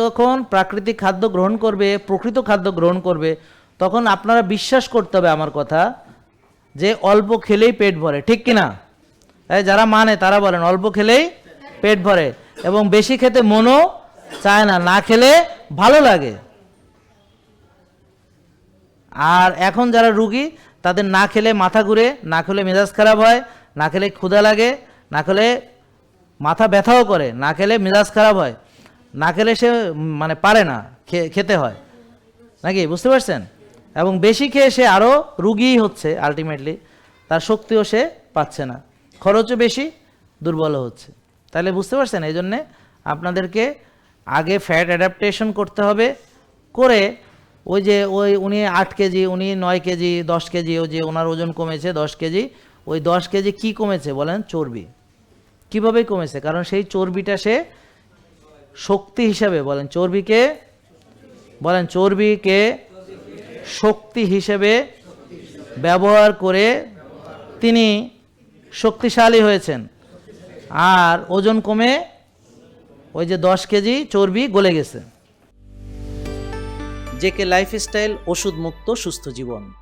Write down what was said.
যখন প্রাকৃতিক খাদ্য গ্রহণ করবে, প্রকৃত খাদ্য গ্রহণ করবে, তখন আপনারা বিশ্বাস করতে হবে আমার কথা যে অল্প খেলেই পেট ভরে, ঠিক কিনা এই যারা মানে তারা বলেন, অল্প খেলেই পেট ভরে এবং বেশি খেতে মনও চায় না না খেলে ভালো লাগে। আর এখন যারা রুগী, তাদের না খেলে মাথা ঘুরে, না খেলে মেজাজ খারাপ হয়, না খেলে ক্ষুধা লাগে, না খেলে মাথা ব্যথাও করে, না খেলে মেজাজ খারাপ হয়। না খেলে সে মানে পারে না খেতে হয়। নাকি? বুঝতে পারছেন? এবং বেশি খেয়ে সে আরও রুগীই হচ্ছে আলটিমেটলি তার শক্তিও সে পাচ্ছে না। খরচও বেশি দুর্বল হচ্ছে। তাহলে বুঝতে পারছেন? এই জন্যে আপনাদেরকে আগে ফ্যাট অ্যাডাপ্টেশন করতে হবে, করে ওই যে ওই উনি আট কেজি, উনি নয় কেজি, দশ কেজি ও যে ওনার ওজন কমেছে দশ কেজি, ওই দশ কেজি কি কমেছে বলেন? চর্বি। কীভাবে কমেছে? কারণ সেই চর্বিটা সে শক্তি হিসাবে, বলেন চর্বিকে বলেন চর্বিকে শক্তি হিসেবে ব্যবহার করে তিনি শক্তিশালী হয়েছেন। আর ওজন কমে ওই যে দশ কেজি চর্বি গলে গেছে। জেকে লাইফস্টাইল ওষুধ মুক্ত সুস্থ জীবন।